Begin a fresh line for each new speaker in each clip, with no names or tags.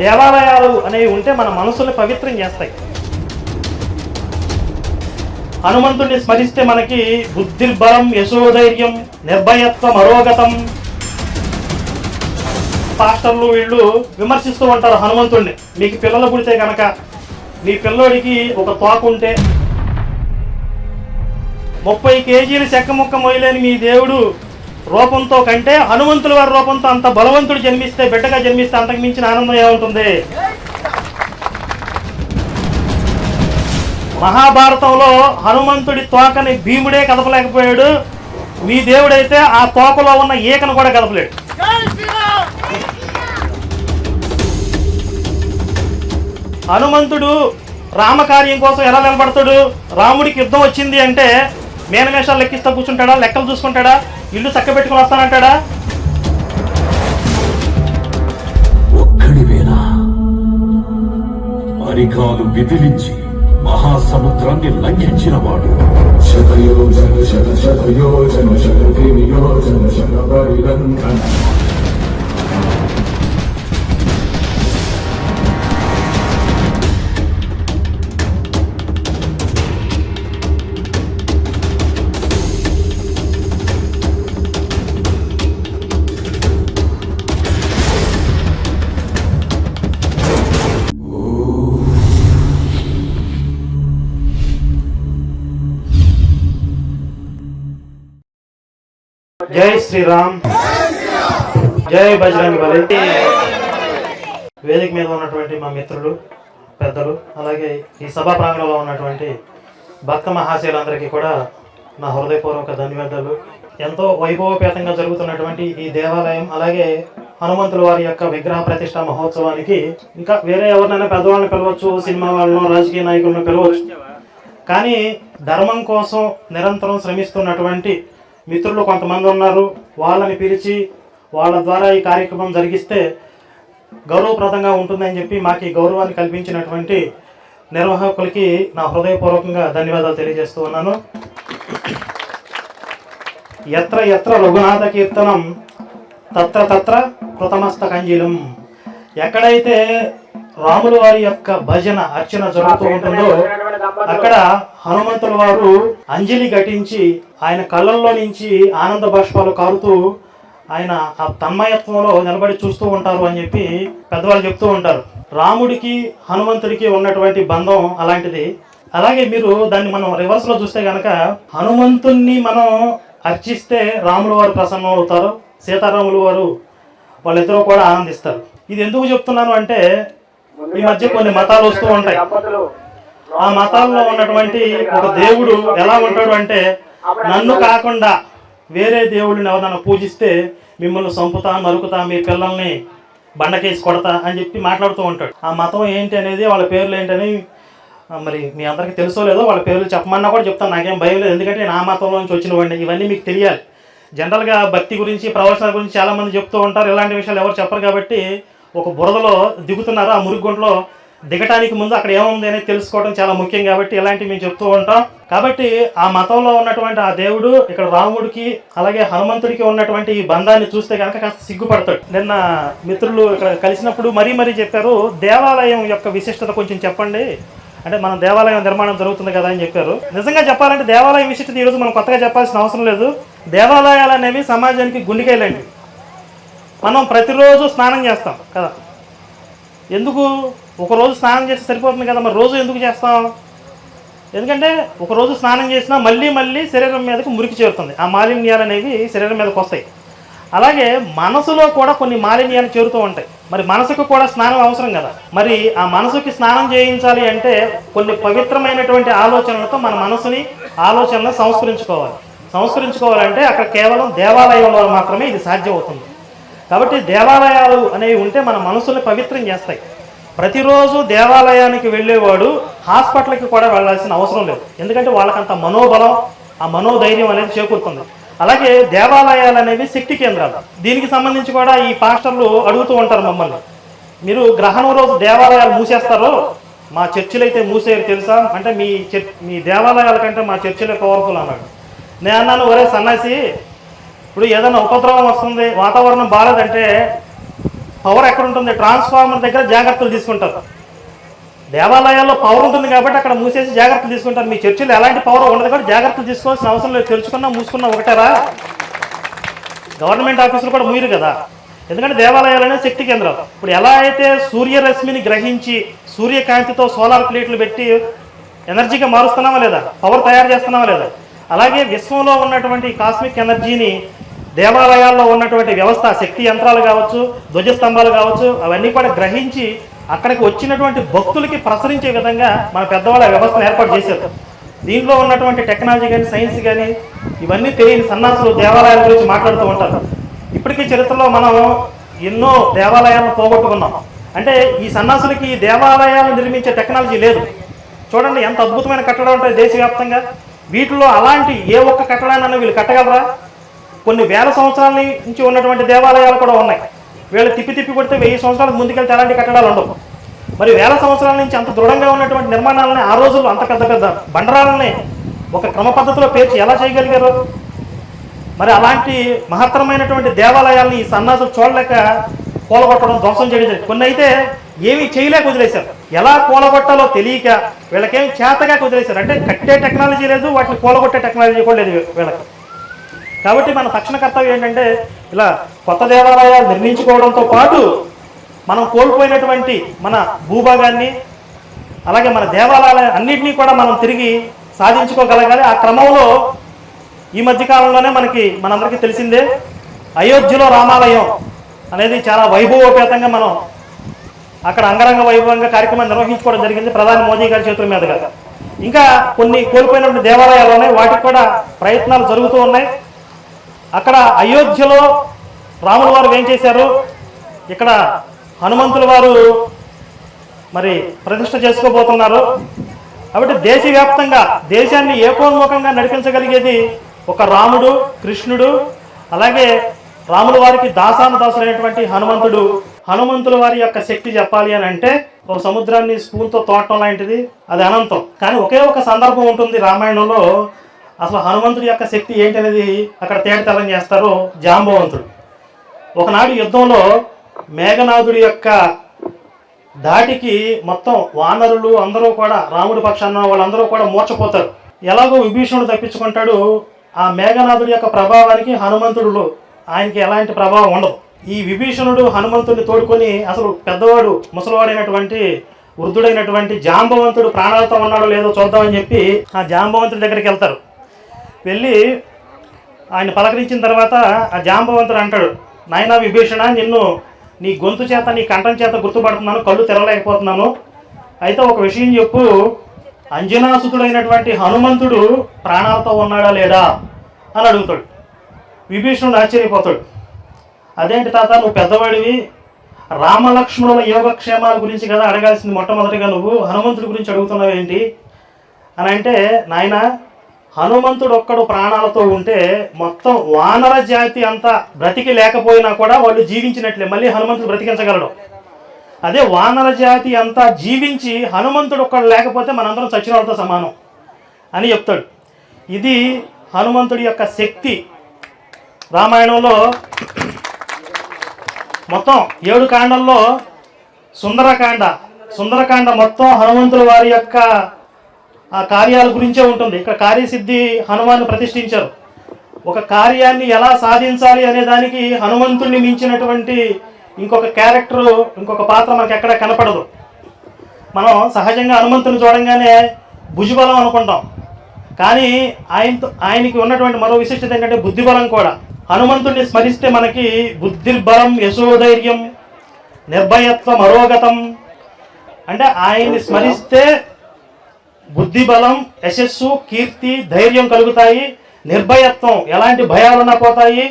దేవాలయాలు అనేవి ఉంటే మన మనసుల్ని పవిత్రం చేస్తాయి. హనుమంతుడిని స్మరిస్తే మనకి బుద్ధిర్బలం యశోధైర్యం నిర్భయత్వం అరోగతం. పాస్టర్లు వీళ్ళు విమర్శిస్తూ ఉంటారు హనుమంతుడిని మీకు పిల్లలు పుడితే కనుక మీ పిల్లోడికి ఒక తోకుంటే ముప్పై కేజీలు చెక్క ముక్క మొయ్యలేని మీ దేవుడు రూపంతో కంటే హనుమంతుల వారి రూపంతో అంత బలవంతుడు జన్మిస్తే బిడ్డగా జన్మిస్తే అంతకు మించిన ఆనందం ఏముంటుంది? మహాభారతంలో హనుమంతుడి తోకని భీముడే కదపలేకపోయాడు. మీ దేవుడైతే ఆ తోకలో ఉన్న ఈకను కూడా కదపలేడు. హనుమంతుడు రామకార్యం కోసం ఎలా నిలబడతాడు? రాముడికి యుద్ధం వచ్చింది అంటే మేనమేషాలు లెక్కిస్తా కూర్చుంటాడా? లెక్కలు చూసుకుంటాడా? ఇల్లు చక్క పెట్టుకుని వస్తానంటాడా?
ఒక్కడివేనా అరికాలు విదిలించి మహాసముద్రాన్ని లంఘించిన వాడు
శతయోజన శత శతయోజన శతకి నియోజన శత
జై శ్రీరామ్. జై బజరంగ బలి. వేదిక మీద ఉన్నటువంటి మా మిత్రులు పెద్దలు అలాగే ఈ సభా ప్రాంగణంలో ఉన్నటువంటి భక్త మహాశయులందరికీ కూడా నా హృదయపూర్వక ధన్యవాదాలు. ఎంతో వైభవపేతంగా జరుగుతున్నటువంటి ఈ దేవాలయం అలాగే హనుమంతుల వారి యొక్క విగ్రహ ప్రతిష్ట మహోత్సవానికి ఇంకా వేరే ఎవరినైనా పెద్దవాళ్ళని పిలవచ్చు సినిమా వాళ్ళను రాజకీయ నాయకులను పిలవచ్చు. కానీ ధర్మం కోసం నిరంతరం శ్రమిస్తున్నటువంటి మిత్రులు కొంతమంది ఉన్నారు. వాళ్ళని పిలిచి వాళ్ళ ద్వారా ఈ కార్యక్రమం జరిగిస్తే గౌరవప్రదంగా ఉంటుందని చెప్పి మాకు ఈ గౌరవాన్ని కల్పించినటువంటి నిర్వాహకులకి నా హృదయపూర్వకంగా ధన్యవాదాలు తెలియజేస్తూ ఉన్నాను. ఎత్ర ఎత్ర రఘునాథ కీర్తనం తత్ర తత్ర కృతమస్త కంజీలం ఎక్కడైతే రాముల వారి యొక్క భజన అర్చన జరుగుతూ ఉంటుందో అక్కడ హనుమంతుల వారు అంజలి ఘటించి ఆయన కళ్ళల్లో నుంచి ఆనంద బాష్పాలు కారుతూ ఆయన ఆ తన్మయత్వంలో నిలబడి చూస్తూ ఉంటారు అని చెప్పి పెద్దవాళ్ళు చెప్తూ ఉంటారు. రాముడికి హనుమంతుడికి ఉన్నటువంటి బంధం అలాంటిది. అలాగే మీరు దాన్ని మనం రివర్స్లో చూస్తే కనుక హనుమంతుణ్ణి మనం అర్చిస్తే రాముల వారు ప్రసన్నం అవుతారు సీతారాములు వారు వాళ్ళిద్దరూ కూడా ఆనందిస్తారు. ఇది ఎందుకు చెప్తున్నాను అంటే ఈ మధ్య కొన్ని మతాలు వస్తూ ఉంటాయి. ఆ మతాల్లో ఉన్నటువంటి ఒక దేవుడు ఎలా ఉంటాడు అంటే నన్ను కాకుండా వేరే దేవుడిని ఎవరైనా పూజిస్తే మిమ్మల్ని సంపుతా నరుకుతా మీ పిల్లల్ని బండకేసి కొడతా అని చెప్పి మాట్లాడుతూ ఉంటాడు. ఆ మతం ఏంటి అనేది వాళ్ళ పేర్లు ఏంటని మరి మీ అందరికీ తెలుసో లేదో వాళ్ళ పేర్లు చెప్పమన్నా కూడా చెప్తాను. నాకేం భయం లేదు. ఎందుకంటే నేను ఆ మతంలో నుంచి వచ్చినవండి ఇవన్నీ మీకు తెలియాలి. జనరల్గా భక్తి గురించి ప్రవచనాల గురించి చాలామంది చెప్తూ ఉంటారు. ఇలాంటి విషయాలు ఎవరు చెప్పరు కాబట్టి ఒక బురదలో దిగుతున్నారు? ఆ మురుగుంట్లో దిగటానికి ముందు అక్కడ ఏముంది అనేది తెలుసుకోవడం చాలా ముఖ్యం కాబట్టి ఇలాంటివి మేము చెప్తూ ఉంటాం. కాబట్టి ఆ మతంలో ఉన్నటువంటి ఆ దేవుడు ఇక్కడ రాముడికి అలాగే హనుమంతుడికి ఉన్నటువంటి ఈ బంధాన్ని చూస్తే కనుక కాస్త సిగ్గుపడతాడు. నిన్న మిత్రులు ఇక్కడ కలిసినప్పుడు మరీ మరీ చెప్పారు దేవాలయం యొక్క విశిష్టత కొంచెం చెప్పండి. అంటే మన దేవాలయం నిర్మాణం జరుగుతుంది కదా అని చెప్పారు. నిజంగా చెప్పాలంటే దేవాలయం విశిష్టత ఈరోజు మనం కొత్తగా చెప్పాల్సిన అవసరం లేదు. దేవాలయాలు అనేవి సమాజానికి గుండెకాయలండి. మనం ప్రతిరోజు స్నానం చేస్తాం కదా? ఎందుకు? ఒక రోజు స్నానం చేస్తే సరిపోతుంది కదా మరి రోజు ఎందుకు చేస్తాం? ఎందుకంటే ఒకరోజు స్నానం చేసినా మళ్ళీ మళ్ళీ శరీరం మీదకి మురికి చేరుతుంది. ఆ మాలిన్యాలు అనేవి శరీరం మీదకి వస్తాయి. అలాగే మనసులో కూడా కొన్ని మాలిన్యాలు చేరుతూ ఉంటాయి. మరి మనసుకు కూడా స్నానం అవసరం కదా? మరి ఆ మనసుకి స్నానం చేయించాలి అంటే కొన్ని పవిత్రమైనటువంటి ఆలోచనలతో మన మనసుని ఆలోచనలు సంస్కరించుకోవాలి. సంస్కరించుకోవాలంటే అక్కడ కేవలం దేవాలయంలో మాత్రమే ఇది సాధ్యమవుతుంది. కాబట్టి దేవాలయాలు అనేవి ఉంటే మన మనసుని పవిత్రం చేస్తాయి. ప్రతిరోజు దేవాలయానికి వెళ్ళేవాడు హాస్పిటల్కి కూడా వెళ్ళాల్సిన అవసరం లేదు. ఎందుకంటే వాళ్ళకంత మనోబలం ఆ మనోధైర్యం అనేది చేకూరుతుంది. అలాగే దేవాలయాలు అనేవి శక్తి కేంద్రాలు. దీనికి సంబంధించి కూడా ఈ పాస్టర్లు అడుగుతూ ఉంటారు మమ్మల్ని. మీరు గ్రహణం రోజు దేవాలయాలు మూసేస్తారో? మా చర్చిలు అయితే మూసేయరు తెలుసా? అంటే మీ చర్ మీ దేవాలయాల కంటే మా చర్చిలే పవర్ఫుల్ అన్నాడు. నేను అన్నాను ఒరే సన్నాసి ఇప్పుడు ఏదైనా ఉపద్రవం వస్తుంది వాతావరణం బాగాలేదంటే పవర్ ఎక్కడ ఉంటుంది ట్రాన్స్ఫార్మర్ దగ్గర జాగ్రత్తలు తీసుకుంటారు. దేవాలయాల్లో పవర్ ఉంటుంది కాబట్టి అక్కడ మూసేసి జాగ్రత్తలు తీసుకుంటారు. మీ చర్చిలో ఎలాంటి పవర్ ఉండదు కాబట్టి జాగ్రత్తలు తీసుకోవాల్సిన అవసరం లేదు. తెరుచుకున్నా మూసుకున్నా ఒకటారా? గవర్నమెంట్ ఆఫీసులు కూడా మూయరు కదా. ఎందుకంటే దేవాలయాలనే శక్తి కేంద్రం. ఇప్పుడు ఎలా అయితే సూర్యరశ్మిని గ్రహించి సూర్యకాంతితో సోలార్ ప్లేట్లు పెట్టి ఎనర్జీగా మారుస్తున్నామా లేదా? పవర్ తయారు చేస్తున్నామా లేదా? అలాగే విశ్వంలో ఉన్నటువంటి కాస్మిక్ ఎనర్జీని దేవాలయాల్లో ఉన్నటువంటి వ్యవస్థ శక్తి యంత్రాలు కావచ్చు ధ్వజస్తంభాలు కావచ్చు అవన్నీ కూడా గ్రహించి అక్కడికి వచ్చినటువంటి భక్తులకి ప్రసరించే విధంగా మన పెద్దవాళ్ళ వ్యవస్థను ఏర్పాటు చేశారు. దీంట్లో ఉన్నటువంటి టెక్నాలజీ కానీ సైన్స్ కానీ ఇవన్నీ తెలియని సన్నాసులు దేవాలయాల గురించి మాట్లాడుతూ ఉంటారు. ఇప్పటికీ చరిత్రలో మనం ఎన్నో దేవాలయాలను పోగొట్టుకున్నాం. అంటే ఈ సన్నాసులకి ఈ దేవాలయాలను నిర్మించే టెక్నాలజీ లేదు. చూడండి ఎంత అద్భుతమైన కట్టడం ఉంటాయి దేశవ్యాప్తంగా. వీటిలో అలాంటి ఏ ఒక్క కట్టడాన్ని వీళ్ళు కట్టగలరా? కొన్ని వేల సంవత్సరాల నుంచి ఉన్నటువంటి దేవాలయాలు కూడా ఉన్నాయి. వీళ్ళు తిప్పి తిప్పి కొడితే వెయ్యి సంవత్సరాలకు ముందుకెళ్తే అలాంటి కట్టడాలు ఉండవు. మరి వేల సంవత్సరాల నుంచి అంత దృఢంగా ఉన్నటువంటి నిర్మాణాలని ఆ రోజుల్లో అంత పెద్ద పెద్ద బండరాలని ఒక క్రమ పద్ధతిలో పేర్చి ఎలా చేయగలిగారు? మరి అలాంటి మహత్తరమైనటువంటి దేవాలయాల్ని ఈ సన్నాసులు చూడలేక కూలగొట్టడం ధ్వంసం చేయడం జరిగింది. కొన్ని అయితే ఏమీ చేయలేక వదిలేశారు. ఎలా కూలగొట్టాలో తెలియక వీళ్ళకేం చేతగా వదిలేశారు. అంటే కట్టే టెక్నాలజీ లేదు వాటిని కూలగొట్టే టెక్నాలజీ కూడా లేదు వీళ్ళకి. కాబట్టి మన తక్షణ కర్తవ్యం ఏంటంటే ఇలా కొత్త దేవాలయాలు నిర్మించుకోవడంతో పాటు మనం కోల్పోయినటువంటి మన భూభాగాన్ని అలాగే మన దేవాలయాల అన్నింటినీ కూడా మనం తిరిగి సాధించుకోగలగాలి. ఆ క్రమంలో ఈ మధ్య కాలంలోనే మనకి మనందరికీ తెలిసిందే అయోధ్యలో రామాలయం అనేది చాలా వైభవోపేతంగా మనం అక్కడ అంగరంగ వైభవంగా కార్యక్రమం నిర్వహించుకోవడం జరిగింది ప్రధాని మోదీ గారి చేతుల మీదుగా. ఇంకా కొన్ని కోల్పోయినటువంటి దేవాలయాలు ఉన్నాయి వాటికి కూడా ప్రయత్నాలు జరుగుతూ ఉన్నాయి. అక్కడ అయోధ్యలో రాముల వారు ఏం చేశారు? ఇక్కడ హనుమంతుల వారు మరి ప్రతిష్ట చేసుకోబోతున్నారు. కాబట్టి దేశవ్యాప్తంగా దేశాన్ని ఏకోన్ముఖంగా నడిపించగలిగేది ఒక రాముడు కృష్ణుడు అలాగే రాముల వారికి దాసాను దాసులైనటువంటి హనుమంతుడు హనుమంతుల వారి యొక్క శక్తి చెప్పాలి అని అంటే ఒక సముద్రాన్ని స్పూన్తో తోటం లాంటిది అది అనంతం. కానీ ఒకే ఒక సందర్భం ఉంటుంది రామాయణంలో. అసలు హనుమంతుడి యొక్క శక్తి ఏంటనేది అక్కడ తేటతెల్లం చేస్తారు జాంబవంతుడు. ఒకనాడు యుద్ధంలో మేఘనాథుడి యొక్క దాటికి మొత్తం వానరులు అందరూ కూడా రాముడి పక్షాన వాళ్ళందరూ కూడా మూర్చపోతారు. ఎలాగో విభీషణుడు తప్పించుకుంటాడు ఆ మేఘనాథుడి యొక్క ప్రభావానికి హనుమంతుడు ఆయనకి ఎలాంటి ప్రభావం ఉండదు. ఈ విభీషణుడు హనుమంతుడిని తోడుకొని అసలు పెద్దవాడు ముసలివాడైనటువంటి వృద్ధుడైనటువంటి జాంబవంతుడు ప్రాణాలతో ఉన్నాడో లేదో చూద్దామని చెప్పి ఆ జాంబవంతుడి దగ్గరికి వెళ్తారు. వెళ్ళి ఆయన పలకరించిన తర్వాత ఆ జాంబవంతుడు అంటాడు నాయనా విభీషణ నిన్ను నీ గొంతు చేత నీ కంఠం చేత గుర్తుపడుతున్నాను కళ్ళు తెరవలేకపోతున్నాను. అయితే ఒక విషయం చెప్పు. అంజనాసుతుడైనటువంటి హనుమంతుడు ప్రాణాలతో ఉన్నాడా లేడా అని అడుగుతాడు. విభీషణుడు ఆశ్చర్యపోతాడు. అదేంటి తాత నువ్వు పెద్దవాడివి? రామలక్ష్మణుల యోగక్షేమాల గురించి కదా అడగాల్సింది మొట్టమొదటిగా నువ్వు. హనుమంతుడి గురించి అడుగుతున్నావు ఏంటి? అని అంటే నాయన హనుమంతుడు ఒక్కడు ప్రాణాలతో ఉంటే మొత్తం వానర జాతి అంతా బ్రతికి లేకపోయినా కూడా వాళ్ళు జీవించినట్లే. మళ్ళీ హనుమంతుడు బ్రతికించగలడు. అదే వానర జాతి అంతా జీవించి హనుమంతుడు ఒక్కడు లేకపోతే మనందరం చచ్చిన వాళ్ళతో సమానం అని చెప్తాడు. ఇది హనుమంతుడి యొక్క శక్తి. రామాయణంలో మొత్తం ఏడు కాండల్లో సుందరకాండ సుందరకాండ మొత్తం హనుమంతుల వారి యొక్క ఆ కార్యాల గురించే ఉంటుంది. ఇక్కడ కార్యసిద్ధి హనుమాన్ని ప్రతిష్ఠించారు. ఒక కార్యాన్ని ఎలా సాధించాలి అనే దానికి హనుమంతుణ్ణి మించినటువంటి ఇంకొక క్యారెక్టర్ ఇంకొక పాత్ర మనకి ఎక్కడ కనపడదు. మనం సహజంగా హనుమంతుని చూడంగానే భుజబలం అనుకుంటాం. కానీ ఆయనతో ఆయనకి ఉన్నటువంటి మరో విశిష్టత ఏంటంటే బుద్ధిబలం కూడా. హనుమంతుడిని స్మరిస్తే మనకి బుద్ధిర్బలం యశోధైర్యం నిర్భయత్వం అరోగతం. అంటే ఆయన్ని స్మరిస్తే బుద్ధి బలం యశస్సు కీర్తి ధైర్యం కలుగుతాయి. నిర్భయత్వం ఎలాంటి భయాలున్నా పోతాయి.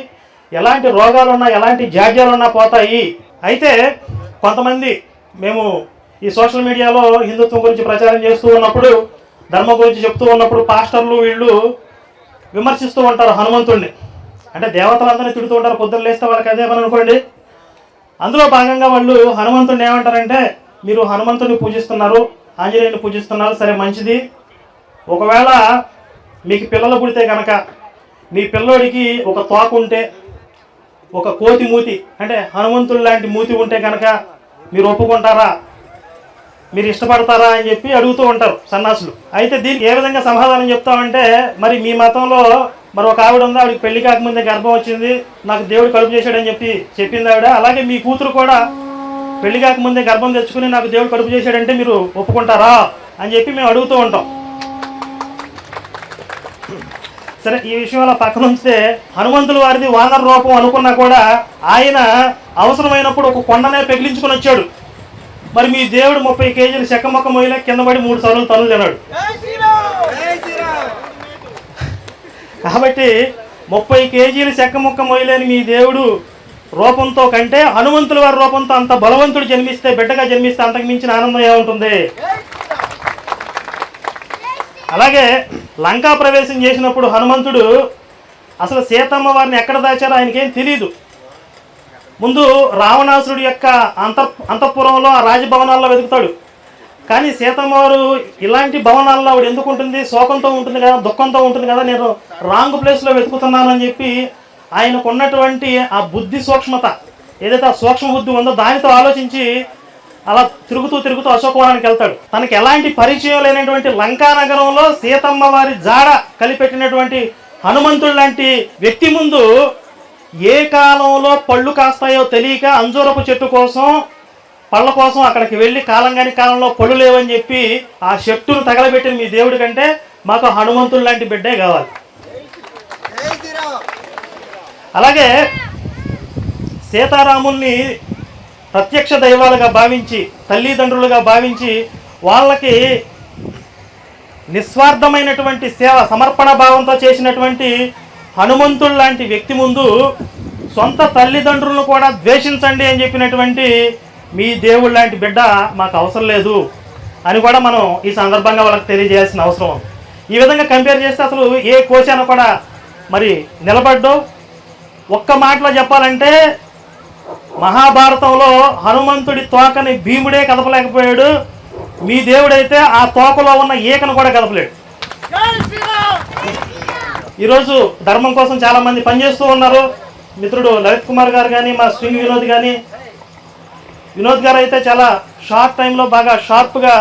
ఎలాంటి రోగాలున్నా ఎలాంటి జాడ్యాలున్నా పోతాయి. అయితే కొంతమంది మేము ఈ సోషల్ మీడియాలో హిందుత్వం గురించి ప్రచారం చేస్తూ ఉన్నప్పుడు ధర్మం గురించి చెప్తూ ఉన్నప్పుడు పాస్టర్లు వీళ్ళు విమర్శిస్తూ ఉంటారు హనుమంతుడిని అంటే దేవతలందరినీ తిడుతూ ఉంటారు పొద్దున్న లేస్తే వాళ్ళకి అదే పని అనుకోండి. అందులో భాగంగా వాళ్ళు హనుమంతుడిని ఏమంటారంటే మీరు హనుమంతుడిని పూజిస్తున్నారు ఆంజనేయుని పూజిస్తున్నారు సరే మంచిది. ఒకవేళ మీకు పిల్లలు పుడితే కనుక మీ పిల్లోడికి ఒక తోక ఉంటే ఒక కోతి మూతి అంటే హనుమంతుడు లాంటి మూతి ఉంటే కనుక మీరు ఒప్పుకుంటారా? మీరు ఇష్టపడతారా అని చెప్పి అడుగుతూ ఉంటారు సన్నాసులు. అయితే దీనికి ఏ విధంగా సమాధానం చెప్తామంటే మరి మీ మతంలో మరి ఒక ఆవిడ ఉంది ఆవిడకి పెళ్ళి కాకముందే గర్భం వచ్చింది నాకు దేవుడు కలుపు చేశాడని చెప్పి చెప్పింది ఆవిడ. అలాగే మీ కూతురు కూడా పెళ్ళి కాకముందే గర్భం తెచ్చుకుని నాకు దేవుడు కలుపు చేశాడంటే మీరు ఒప్పుకుంటారా అని చెప్పి మేము అడుగుతూ ఉంటాం. సరే ఈ విషయం అలా పక్కన ఉంచితే హనుమంతుల వారిది వానర రూపం అనుకున్నా కూడా ఆయన అవసరమైనప్పుడు ఒక కొండనే పెగిలించుకొని వచ్చాడు. మరి మీ దేవుడు ముప్పై కేజీలు చెక్క మొక్క మొయ్యలే కింద పడి మూడు సార్లు తనులు తిన్నాడు. కాబట్టి ముప్పై కేజీలు చెక్క ముక్క మొయ్యలేని మీ దేవుడు రూపంతో కంటే హనుమంతుల వారి రూపంతో అంత బలవంతుడు జన్మిస్తే బిడ్డగా జన్మిస్తే అంతకు మించిన ఆనందం ఏముంటుంది? అలాగే లంకా ప్రవేశం చేసినప్పుడు హనుమంతుడు అసలు సీతమ్మ వారిని ఎక్కడ దాచారో ఆయనకేం తెలియదు ముందు రావణాసురుడి యొక్క అంత అంతఃపురంలో ఆ రాజభవనాల్లో వెతుకుతాడు. కానీ సీతమ్మ వారు ఇలాంటి భవనాల్లో ఆవిడ ఎందుకు ఉంటుంది? శోకంతో ఉంటుంది కదా దుఃఖంతో ఉంటుంది కదా నేను రాంగ్ ప్లేస్లో వెతుకుతున్నాను అని చెప్పి ఆయనకు ఉన్నటువంటి ఆ బుద్ధి సూక్ష్మత ఏదైతే ఆ సూక్ష్మ బుద్ధి ఉందో దానితో ఆలోచించి అలా తిరుగుతూ తిరుగుతూ అశోకవనానికి వెళ్తాడు. తనకి ఎలాంటి పరిచయం లేనటువంటి లంకా నగరంలో సీతమ్మ వారి జాడ కలిపెట్టినటువంటి హనుమంతుడు లాంటి వ్యక్తి ముందు ఏ కాలంలో పళ్ళు కాస్తాయో తెలియక అంజూరపు చెట్టు కోసం పళ్ళ కోసం అక్కడికి వెళ్ళి కాలం కాని కాలంలో పళ్ళు లేవని చెప్పి ఆ చెట్టును తగలబెట్టిన మీ దేవుడి కంటే మాకు హనుమంతుడు లాంటి బిడ్డే కావాలి. అలాగే సీతారాముల్ని ప్రత్యక్ష దైవాలుగా భావించి తల్లిదండ్రులుగా భావించి వాళ్ళకి నిస్వార్థమైనటువంటి సేవ సమర్పణ భావంతో చేసినటువంటి హనుమంతుడు లాంటి వ్యక్తి ముందు సొంత తల్లిదండ్రులను కూడా ద్వేషించండి అని చెప్పినటువంటి మీ దేవుడు లాంటి బిడ్డ మాకు అవసరం లేదు అని కూడా మనం ఈ సందర్భంగా వాళ్ళకి తెలియజేయాల్సిన అవసరం. ఉంది. ఈ విధంగా కంపేర్ చేస్తే అసలు ఏ కోశాన కూడా మరి నిలబడ్డు ఒక్క మాటలో చెప్పాలంటే మహాభారతంలో హనుమంతుడి తోకని భీముడే కదపలేకపోయాడు. మీ దేవుడైతే ఆ తోకలో ఉన్న ఈకను కూడా కదపలేడు. ఈరోజు ధర్మం కోసం చాలా మంది పనిచేస్తూ ఉన్నారు. మిత్రుడు లలిత్ కుమార్ గారు కానీ మా స్వింగ్ వినోద్ కానీ వినోద్ గారు అయితే చాలా షార్ట్ టైంలో బాగా షార్ప్గా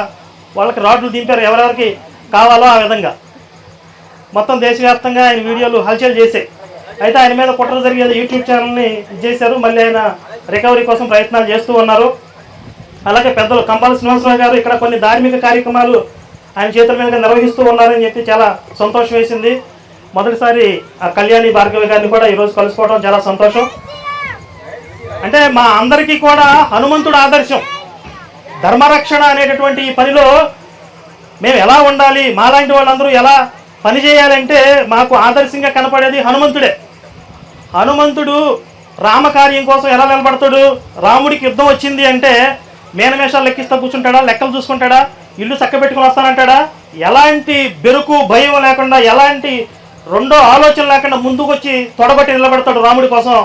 వాళ్ళకి రాడ్లు దింపారు. ఎవరెవరికి కావాలో ఆ విధంగా. మొత్తం దేశవ్యాప్తంగా ఆయన వీడియోలు హల్చల్ చేసే అయితే ఆయన మీద కుట్ర జరిగేది యూట్యూబ్ ఛానల్ని చేశారు. మళ్ళీ ఆయన రికవరీ కోసం ప్రయత్నాలు చేస్తూ ఉన్నారు. అలాగే పెద్దలు కంపాల శ్రీనివాసరావు గారు ఇక్కడ కొన్ని ధార్మిక కార్యక్రమాలు ఆయన చేతుల మీదుగా నిర్వహిస్తూ ఉన్నారని చెప్పి చాలా సంతోషం వేసింది. మొదటిసారి ఆ కళ్యాణి భార్గవి గారిని కూడా ఈరోజు కలుసుకోవడం చాలా సంతోషం. అంటే మా అందరికీ కూడా హనుమంతుడు ఆదర్శం. ధర్మరక్షణ అనేటటువంటి ఈ పనిలో మేము ఎలా ఉండాలి మాలాంటి వాళ్ళందరూ ఎలా పనిచేయాలంటే మాకు ఆదర్శంగా కనపడేది హనుమంతుడే. హనుమంతుడు రామకార్యం కోసం ఎలా నిలబడతాడు రాముడికి యుద్ధం వచ్చింది అంటే మేనమేషాలు లెక్కిస్తా కూర్చుంటాడా లెక్కలు చూసుకుంటాడా ఇల్లు చక్కబెట్టుకుని వస్తానంటాడా ఎలాంటి బెరుకు భయం లేకుండా ఎలాంటి రెండో ఆలోచన లేకుండా ముందుకొచ్చి తొడబట్టి నిలబడతాడు రాముడి కోసం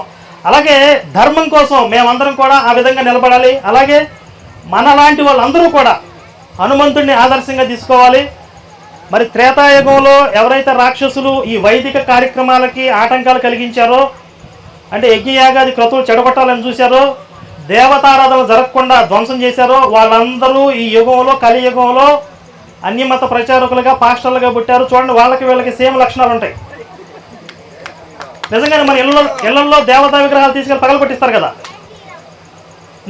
అలాగే ధర్మం కోసం మేమందరం కూడా ఆ విధంగా నిలబడాలి. అలాగే మనలాంటి వాళ్ళందరూ కూడా హనుమంతుడిని ఆదర్శంగా తీసుకోవాలి. మరి త్రేతాయుగంలో ఎవరైతే రాక్షసులు ఈ వైదిక కార్యక్రమాలకి ఆటంకాలు కలిగించారో అంటే యజ్ఞయాగాది క్రతువులు చెడగొట్టాలని చూశారో దేవతారాధన జరగకుండా ధ్వంసం చేశారో వాళ్ళందరూ ఈ యుగంలో కలియుగంలో అన్యమత ప్రచారకులుగా పాస్టర్లుగా పుట్టారు. చూడండి వాళ్ళకి వీళ్ళకి సేమ్ లక్షణాలు ఉంటాయి నిజంగానే మన ఇళ్ళలో ఇళ్ళలో దేవతా విగ్రహాలు తీసుకెళ్ళి పగలగొట్టిస్తారు కదా.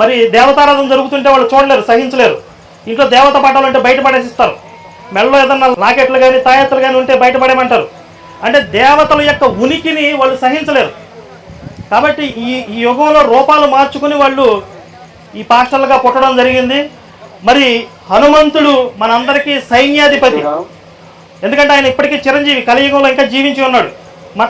మరి దేవతారాధన జరుగుతుంటే వాళ్ళు చూడలేరు సహించలేరు. ఇంట్లో దేవత పటాలు అంటే బయట పడేసిస్తారు. మెడలో ఏదన్నా లాకెట్లు కానీ తాయెత్తులు కానీ ఉంటే బయటపడేమంటారు అంటే దేవతల యొక్క ఉనికిని వాళ్ళు సహించలేరు. కాబట్టి ఈ ఈ యుగంలో రూపాలు మార్చుకుని వాళ్ళు ఈ పాస్టర్లుగా పుట్టడం జరిగింది. మరి హనుమంతుడు మనందరికీ సైన్యాధిపతి. ఎందుకంటే ఆయన ఇప్పటికీ చిరంజీవి కలియుగంలో ఇంకా జీవించి ఉన్నాడు. మ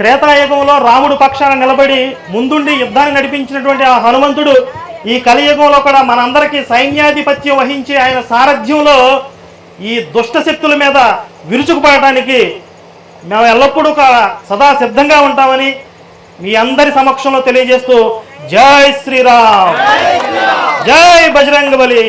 త్రేతాయుగంలో రాముడు పక్షాన నిలబడి ముందుండి యుద్ధాన్ని నడిపించినటువంటి ఆ హనుమంతుడు ఈ కలియుగంలో కూడా మనందరికీ సైన్యాధిపత్యం వహించి ఆయన సారథ్యంలో ఈ దుష్ట శక్తుల మీద విరుచుకుపడటానికి మేము ఎల్లప్పుడూ సదా సిద్ధంగా ఉంటామని మీ అందరి సమక్షంలో తెలియజేస్తూ జై శ్రీరామ్. జై బజరంగ బలి